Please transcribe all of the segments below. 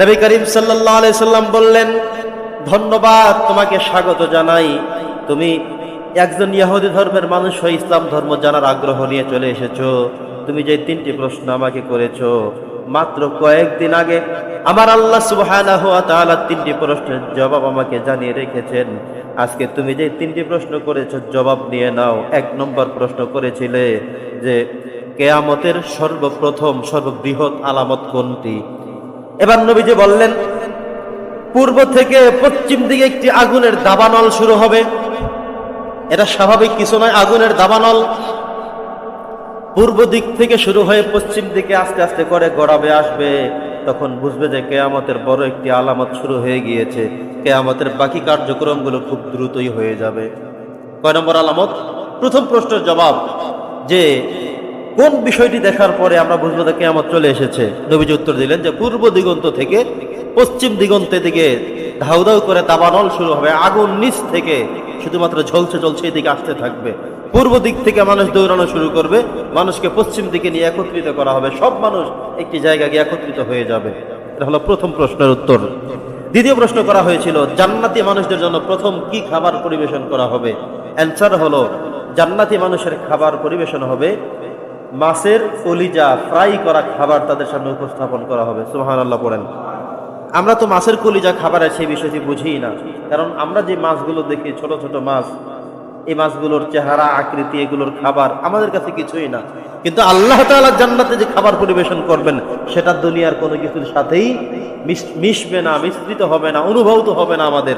নবী করিম আলাইহি সাল্লাম বললেন, ধন্যবাদ তোমাকে স্বাগত জানাই। তুমি একজন ইহুদি ধর্মের মানুষ হয়ে ইসলাম ধর্ম জানার আগ্রহ নিয়ে চলে এসেছ। তুমি যে তিনটি প্রশ্ন আমাকে করেছ, মাত্র কয়েকদিন আগে আমার আল্লাহ সুবহানাহু ওয়া তাআলা তিনটি প্রশ্নের জবাব আমাকে জানিয়ে রেখেছেন। আজকে তুমি যে তিনটি প্রশ্ন করেছ, জবাব নিয়ে নাও। এক নম্বর প্রশ্ন করেছিলে যে, কেয়ামতের সর্বপ্রথম, সর্ববৃহৎ আলামত কোনটি? এবার নবীজি বললেন, পূর্ব থেকে পশ্চিম দিকে একটি আগুনের দাবানল শুরু হবে। এটা স্বাভাবিক কিছু নয়, আগুনের দাবানল পূর্ব দিক থেকে শুরু হয়ে পশ্চিম দিকে আস্তে আস্তে করে গড়াবে, আসবে। তখন বুঝবে যে কেয়ামতের বড় একটি আলামত শুরু হয়ে গিয়েছে। কেয়ামতের বাকি কার্যক্রমগুলো খুব দ্রুতই হয়ে যাবে। কয় নম্বর আলামত? প্রথম প্রশ্নের জবাব যে কোন বিষয়টি দেখার পরে আমরা বুঝব যে কেয়ামত চলে এসেছে? নবীজি উত্তর দিলেন যে পূর্ব দিগন্ত থেকে, পশ্চিম দিগন্তে দিকে ধাউ ধাউ করে দাবানল শুরু হবে। আগুন নিচ থেকে শুধুমাত্র ঝলছে ঝলছে এদিকে আসতে থাকবে। পূর্ব দিক থেকে মানুষ দৌড়ানো শুরু করবে। মানুষকে পশ্চিম দিকে নিয়ে একত্রিত করা হবে। সব মানুষ একটি জায়গা গিয়ে একত্রিত হয়ে যাবে। এটা হলো প্রথম প্রশ্নের উত্তর। দ্বিতীয় প্রশ্ন করা হয়েছিল, জান্নাতি মানুষদের জন্য প্রথম কি খাবার পরিবেশন করা হবে? অ্যান্সার হলো, জান্নাতি মানুষের খাবার পরিবেশন হবে মাছের কলিজা ফ্রাই করা খাবার তাদের সামনে উপস্থাপন করা হবে। সুহান আল্লাহ পড়েন। আমরা তো মাছের কলিজা খাবারের সেই বিষয়টি বুঝি না। কারণ আমরা যে মাছগুলো দেখি, ছোট ছোট মাছ, এই মাছগুলোর চেহারা, আকৃতি, এগুলোর খাবার আমাদের কাছে কিছুই না। কিন্তু আল্লাহ তাআলা জান্নাতে যে খাবার পরিবেশন করবেন, সেটা দুনিয়ার কোনো কিছুর সাথেই মিশ- মিশবে না, মিশ্রিত হবে না, অনুভূত হবে না আমাদের।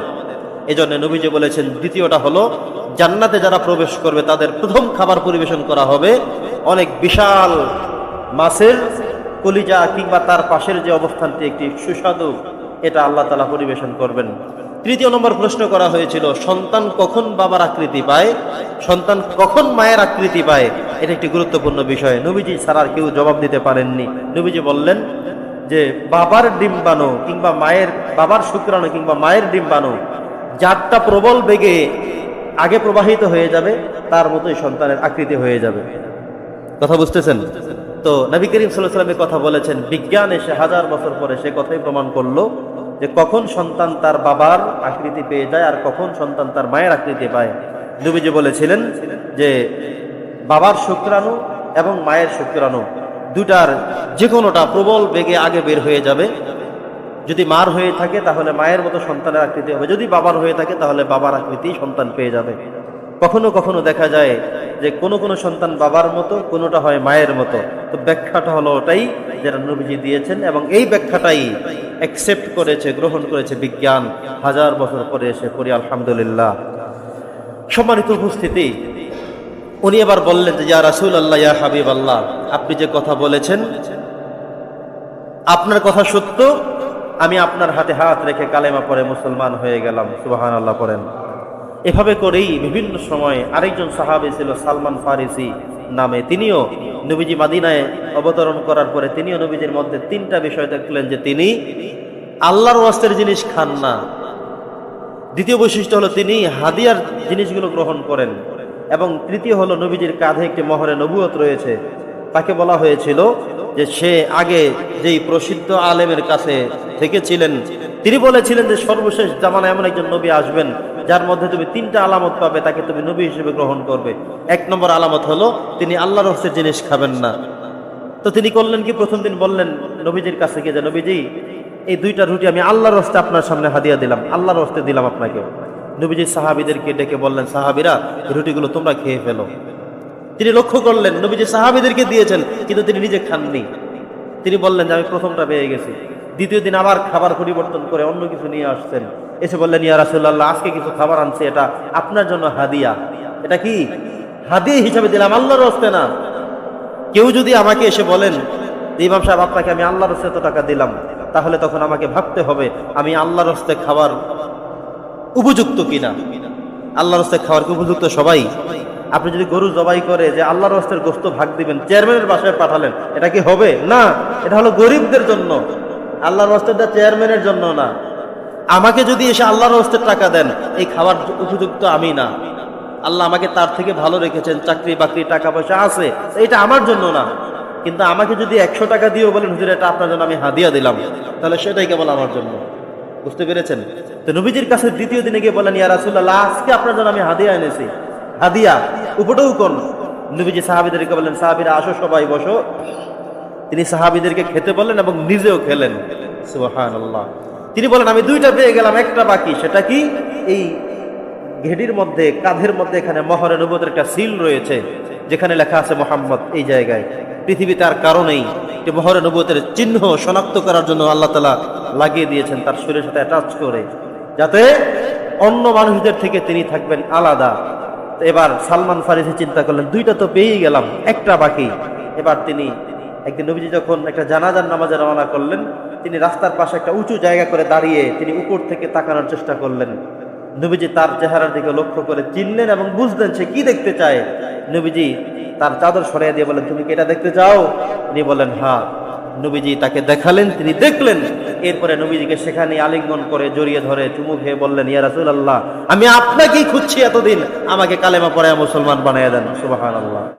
এই জন্য নবীজি বলেছেন, দ্বিতীয়টা হলো, জান্নাতে যারা প্রবেশ করবে, তাদের প্রথম খাবার পরিবেশন করা হবে অনেক বিশাল মাছের কলিজা কিংবা তার পাশের যে অবস্থানটি একটি সুস্বাদু, এটা আল্লাহ তালা পরিবেশন করবেন। তৃতীয় নম্বর প্রশ্ন করা হয়েছিল, সন্তান কখন বাবার আকৃতি পায়? সন্তান কখন মায়ের আকৃতি পায়? এটা একটি গুরুত্বপূর্ণ বিষয়। নবীজি ছাড়ার কেউ জবাব দিতে পারেননি। নবীজি বললেন যে, বাবার ডিম্বাণু কিংবা মায়ের, বাবার শুক্রাণু কিংবা মায়ের ডিম্বাণু যারটা প্রবল বেগে আগে প্রবাহিত হয়ে যাবে, তার মতোই সন্তানের আকৃতি হয়ে যাবে। কথা বুঝতেছেন? তো নবী করিম সাল্লাহ কথা বলেছেন, বিজ্ঞান এসে হাজার বছর পরে সে কথাই প্রমাণ করল যে কখন সন্তান তার বাবার আকৃতি পেয়ে যায় আর কখন সন্তান তার মায়ের আকৃতি পায়। নবীজি বলেছিলেন যে বাবার শুক্রাণু এবং মায়ের শুক্রাণু দুটার যে কোনোটা প্রবল বেগে আগে বের হয়ে যাবে। যদি মার হয়ে থাকে তাহলে মায়ের মতো সন্তানের আকৃতি হবে, যদি বাবার হয়ে থাকে তাহলে বাবার আকৃতি সন্তান পেয়ে যাবে। কখনো কখনো দেখা যায় যে কোনো কোনো সন্তান বাবার মতো, কোনোটা হয় মায়ের মতো। তো ব্যাখ্যাটা হলো ওটাই যেটা নবীজি দিয়েছেন এবং এই ব্যাখ্যাটাই অ্যাকসেপ্ট করেছে, গ্রহণ করেছে বিজ্ঞান। হাজার বছর পরে এসে পড়ি, আলহামদুলিল্লাহ। সম্মানিত উপস্থিতি, উনি এবার বললেন যে, ইয়া রাসুল আল্লাহ ইয়া হাবিব আল্লাহ আপনি যে কথা বলেছেন, আপনার কথা সত্য। আমি আপনার হাতে হাত রেখে কালেমা পরে মুসলমান হয়ে গেলাম। সুবাহান আল্লাহ পড়েন। এভাবে করেই বিভিন্ন সময় আরেকজন সাহাবি ছিল সালমান ফারিসি নামে। তিনিও নবীজি মাদিনায় অবতরণ করার পরে তিনিও নবীজির মধ্যে তিনটা বিষয় দেখলেন যে তিনি আল্লাহর ওয়াস্তের জিনিস খান না। দ্বিতীয় বৈশিষ্ট্য হলো তিনি হাদিয়ার জিনিসগুলো গ্রহণ করেন এবং তৃতীয় হলো নবীজির কাঁধে একটি মহরে নবুয়ত রয়েছে। তাকে বলা হয়েছিল যে সে আগে যেই প্রসিদ্ধ আলেমের কাছে থেকেছিলেন, তিনি বলেছিলেন যে সর্বশেষ জামানা এমন একজন নবী আসবেন যার মধ্যে তুমি তিনটা আলামত পাবে, তাকে তুমি নবী হিসেবে গ্রহণ করবে। এক নম্বর আলামত হলো, তিনি আল্লাহর হস্তের জিনিস খাবেন না। তো তিনি করলেন কি? প্রথম দিন বললেন নবীজির কাছে গিয়ে যে, নবীজি, এই দুইটা রুটি আমি আল্লাহর হস্তে আপনার সামনে হাদিয়া দিলাম, আল্লাহর হস্তে দিলাম আপনাকে। নবীজি সাহাবিদেরকে ডেকে বললেন, সাহাবিরা রুটিগুলো তোমরা খেয়ে ফেলো। তিনি লক্ষ্য করলেন, নবীজি সাহাবিদেরকে দিয়েছেন, কিন্তু তিনি নিজে খাননি। তিনি বললেন যে, আমি প্রথমটা পেয়ে গেছি। দ্বিতীয় দিন আবার খাবার পরিবর্তন করে অন্য কিছু নিয়ে আসছেন। এসে বললেন, ইয়া রাসুল্লাহ আজকে কিছু খাবার আনছে, এটা আপনার জন্য হাদিয়া। এটা কি? হাদিয়া হিসাবে দিলাম, আল্লাহর হস্তে না। কেউ যদি আমাকে এসে বলেন ইমাম সাহেব, আপনাকে আমি আল্লাহর হস্তে এত টাকা দিলাম, তাহলে তখন আমাকে ভাবতে হবে, আমি আল্লাহর হস্তে খাবার উপযুক্ত কিনা? আল্লাহর হস্তে খাওয়ার কি উপযুক্ত সবাই? আপনি যদি গরু জবাই করে, যে আল্লাহর হস্তের গোস্ত ভাগ দিবেন, চেয়ারম্যানের বাসায় পাঠালেন, এটা কি হবে? না, এটা হলো গরিবদের জন্য। আল্লাহর হস্তেরটা চেয়ারম্যানের জন্য না। আমাকে যদি এসে আল্লাহর হস্তের টাকা দেন, এই খাবার উপযুক্ত আমি না। আল্লাহ আমাকে তার থেকে ভালো রেখেছেন, চাকরি বাকরি, টাকা পয়সা আছে এটা আমার জন্য না। কিন্তু আমাকে যদি একশো টাকা দিয়েও বলেন, হুজুর, এটা আপনার জন্য আমি হাদিয়া দিলাম। তাহলে সেটাই কেবল আমার জন্য। বুঝতে পেরেছেন? তো নবীজির কাছে দ্বিতীয় দিনে গিয়ে বলেন, ইয়া রাসূলুল্লাহ, আজকে আপনার জন্য আমি হাদিয়া এনেছি। হাদিয়া উপটেও কোন? নবীজি সাহাবিদেরকে বলেন সাহাবিরা, আসো সবাই, বসো। তিনি সাহাবিদেরকে খেতে বললেন এবং নিজেও খেলেন। সুবহানাল্লাহ। তিনি বলেন, আমি দুইটা পেয়ে গেলাম, একটা বাকি। সেটা কি? এই ঘেডির মধ্যে, কাঁধের মধ্যে এখানে মহরে নবতের একটা সিল রয়েছে, যেখানে লেখা আছে মোহাম্মদ এই জায়গায়। পৃথিবীতে আর কারণেই যে মহরে নবতের চিহ্ন শনাক্ত করার জন্য আল্লাহ তালা লাগিয়ে দিয়েছেন, তার শরীরের সাথে অ্যাটাচ করে। যাতে অন্য মানুষদের থেকে তিনি থাকবেন আলাদা। এবার সালমান ফারিসি চিন্তা করলেন, দুইটা তো পেয়েই গেলাম, একটা বাকি। এবার তিনি একদিন নবীজি যখন একটা জানাজার নামাজে রওনা করলেন তিনি রাস্তার পাশে একটা উঁচু জায়গা করে দাঁড়িয়ে তিনি উপর থেকে তাকানোর চেষ্টা করলেন। নবীজি তার চেহারার দিকে লক্ষ্য করে চিনলেন এবং বুঝলেন সে কি দেখতে চায়। নবীজি তার চাদর সরিয়ে দিয়ে বলেন তুমি কি এটা দেখতে চাও? তিনি বলেন হ্যাঁ নবীজি তাকে দেখালেন, তিনি দেখলেন। এরপরে নবীজিকে সেখানে আলিঙ্গন করে জড়িয়ে ধরে চুমু খেয়ে বললেন, ইয়া রাসুল আল্লাহ আমি আপনাকেই খুঁজছি এতদিন। আমাকে কালেমা পড়ায় মুসলমান বানিয়ে দেন। সুবহানাল্লাহ।